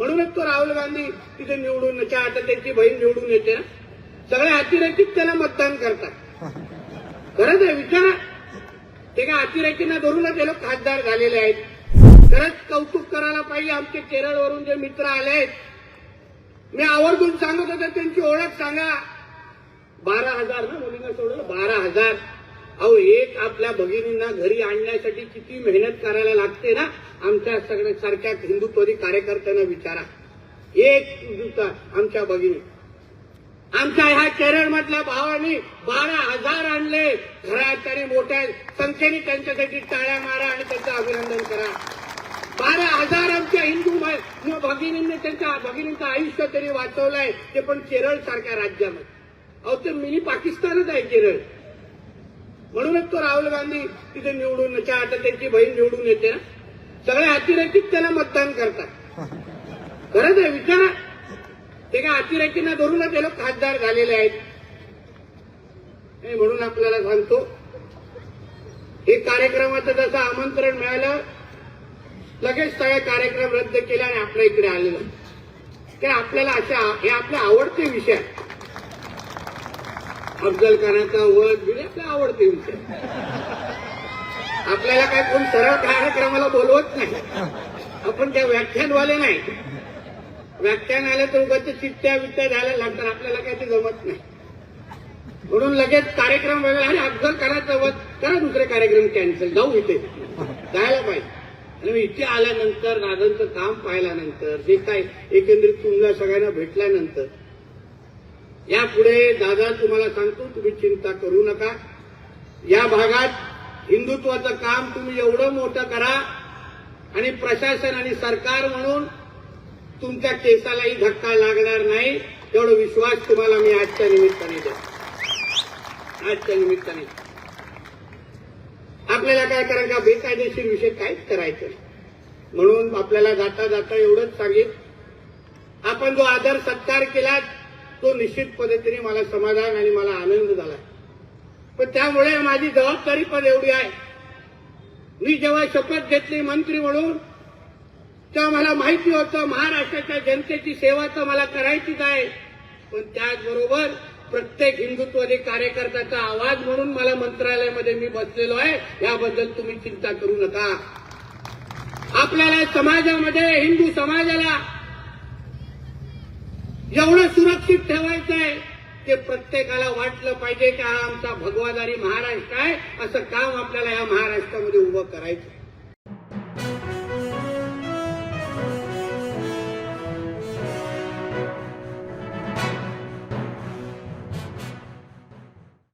म्हणूनच तो राहुल गांधी तिथे निवडून येते. आता त्यांची बहीण निवडून येते ना. सगळे अतिरेकीत त्याला मतदान करतात. खरंच आहे विचारा. ते काय अतिरेकींना धरूनच हे लोक खासदार झालेले आहेत. खरंच कौतुक करायला पाहिजे. आमचे केरळवरून जे मित्र आले आहेत. मी आवर्जून सांगत होतो त्यांची ओळख सांगा. बारा हजार ना मुलींना सोडलं बारा हजार. अहो एक आपल्या भगिनींना घरी आणण्यासाठी किती मेहनत करायला लागते ना? आमच्या सगळ्या सारख्या हिंदुत्ववादी कार्यकर्त्यांना विचारा. एक दिवसा आमच्या भगिनी. आमच्या ह्या केरळमधल्या भावानी बारा हजार आणले. घरात आणि मोठ्या संख्येने त्यांच्यासाठी टाळ्या मारा आणि त्यांचं अभिनंदन करा. बारा हजार आमच्या हिंदू भगिनींनी त्यांच्या भगिनींचं आयुष्य तरी वाचवलंय. ते पण केरळ सारख्या राज्यामध्ये. अहो ते मिनी पाकिस्तानच आहे केरळ. म्हणूनच तो राहुल गांधी तिथे निवडून आता त्यांची बहीण निवडून येते ना. सगळे अतिरेकीत त्याला मतदान करतात. खरंच आहे विचारा. ते काय अतिरेकींना धरूनच ते लोक खासदार झालेले आहेत. म्हणून आपल्याला सांगतो. हे कार्यक्रमाचं जसं आमंत्रण मिळालं लगेच सगळे कार्यक्रम रद्द केले आणि आपल्या इकडे आलेलं. कारण आपल्याला अशा हे आपले आवडते विषय अफजल खानाचा वध बिड आवडते विषय. आपल्याला काय कोण सरळ कार्यक्रमाला बोलवत नाही. आपण त्या व्याख्यानवाले नाही. व्याख्यान आलं तर उगाच चित्त्या वित्त्या द्यायला लागतात आपल्याला काही ते जमत नाही. म्हणून लगेच कार्यक्रम वेगळा आणि अफजल करायचं वध करा दुसरे कार्यक्रम कॅन्सल जाऊ इथे. जायला पाहिजे. आणि मी इथे आल्यानंतर दादांचं काम पाहिल्यानंतर जे काय एकंदरीत तुम्हाला सगळ्यांना भेटल्यानंतर यापुढे दादा तुम्हाला सांगतो तुम्ही चिंता करू नका. या भागात हिंदुत्वाचं काम तुम्ही एवढं मोठं करा आणि प्रशासन आणि सरकार म्हणून तुमच्या केसालाही धक्का लागणार नाही एवढा विश्वास तुम्हाला मी आजच्या निमित्ताने देतो. आजच्या निमित्ताने. आपल्याला काय करायचं का बेकायदेशीर विषय काहीच करायचं म्हणून आपल्याला जाता जाता एवढंच सांगेल आपण जो आदर सत्कार केला तो निश्चित पद्धतीने मला समाधान आणि मला आनंद झाला. पण त्यामुळे माझी जबाबदारी पण एवढी आहे. मी जेव्हा शपथ घेतली मंत्री म्हणून तेव्हा मला माहिती होतं महाराष्ट्राच्या जनतेची सेवा तर मला करायचीच आहे. पण त्याचबरोबर प्रत्येक हिंदुत्वादी कार्यकर्त्याचा आवाज म्हणून मला मंत्रालयामध्ये मी बसलेलो आहे. याबद्दल तुम्ही चिंता करू नका. आपल्याला समाजामध्ये हिंदू समाजाला एवढं सुरक्षित ठेवायचं आहे ते प्रत्येकाला वाटलं पाहिजे की हा आमचा भगवादारी महाराष्ट्र आहे असं काम आपल्याला या महाराष्ट्रामध्ये उभं करायचं